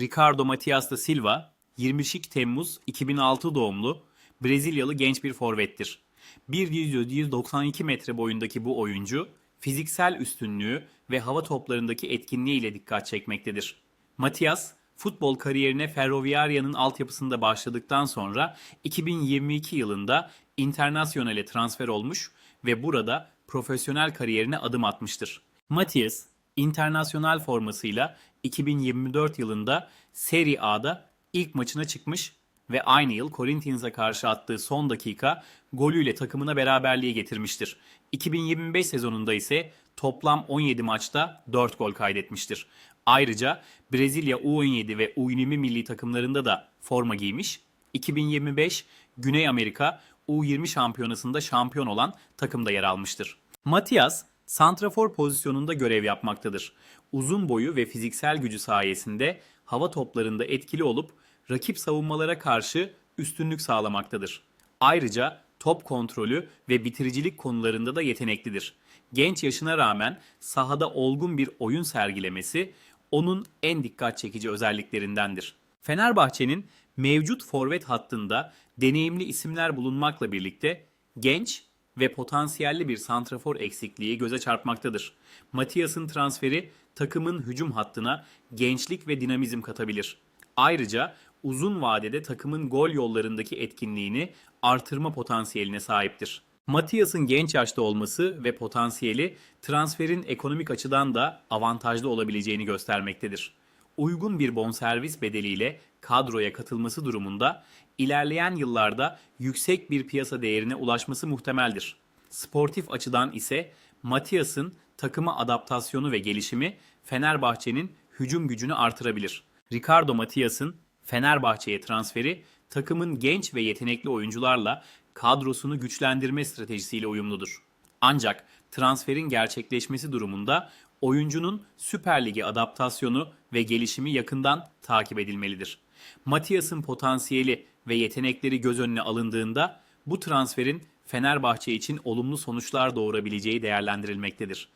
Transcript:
Ricardo Matias da Silva, 22 Temmuz 2006 doğumlu Brezilyalı genç bir forvettir. 1.192 metre boyundaki bu oyuncu, fiziksel üstünlüğü ve hava toplarındaki etkinliği ile dikkat çekmektedir. Matias, futbol kariyerine Ferroviaria'nın altyapısında başladıktan sonra 2022 yılında Internazionale transfer olmuş ve burada profesyonel kariyerine adım atmıştır. Matias, internasyonel formasıyla 2024 yılında Serie A'da ilk maçına çıkmış ve aynı yıl Corinthians'a karşı attığı son dakika golüyle takımına beraberliği getirmiştir. 2025 sezonunda ise toplam 17 maçta 4 gol kaydetmiştir. Ayrıca Brezilya U17 ve U20 milli takımlarında da forma giymiş. 2025 Güney Amerika U20 şampiyonasında şampiyon olan takımda yer almıştır. Matias, santrafor pozisyonunda görev yapmaktadır. Uzun boyu ve fiziksel gücü sayesinde hava toplarında etkili olup rakip savunmalara karşı üstünlük sağlamaktadır. Ayrıca top kontrolü ve bitiricilik konularında da yeteneklidir. Genç yaşına rağmen sahada olgun bir oyun sergilemesi onun en dikkat çekici özelliklerindendir. Fenerbahçe'nin mevcut forvet hattında deneyimli isimler bulunmakla birlikte genç ve potansiyelli bir santrafor eksikliği göze çarpmaktadır. Matias'ın transferi takımın hücum hattına gençlik ve dinamizm katabilir. Ayrıca uzun vadede takımın gol yollarındaki etkinliğini artırma potansiyeline sahiptir. Matias'ın genç yaşta olması ve potansiyeli transferin ekonomik açıdan da avantajlı olabileceğini göstermektedir. Uygun bir bonservis bedeliyle kadroya katılması durumunda ilerleyen yıllarda yüksek bir piyasa değerine ulaşması muhtemeldir. Sportif açıdan ise Matias'ın takıma adaptasyonu ve gelişimi Fenerbahçe'nin hücum gücünü artırabilir. Ricardo Matias'ın Fenerbahçe'ye transferi takımın genç ve yetenekli oyuncularla kadrosunu güçlendirme stratejisiyle uyumludur. Ancak transferin gerçekleşmesi durumunda oyuncunun Süper Lig'e adaptasyonu ve gelişimi yakından takip edilmelidir. Matias'ın potansiyeli ve yetenekleri göz önüne alındığında bu transferin Fenerbahçe için olumlu sonuçlar doğurabileceği değerlendirilmektedir.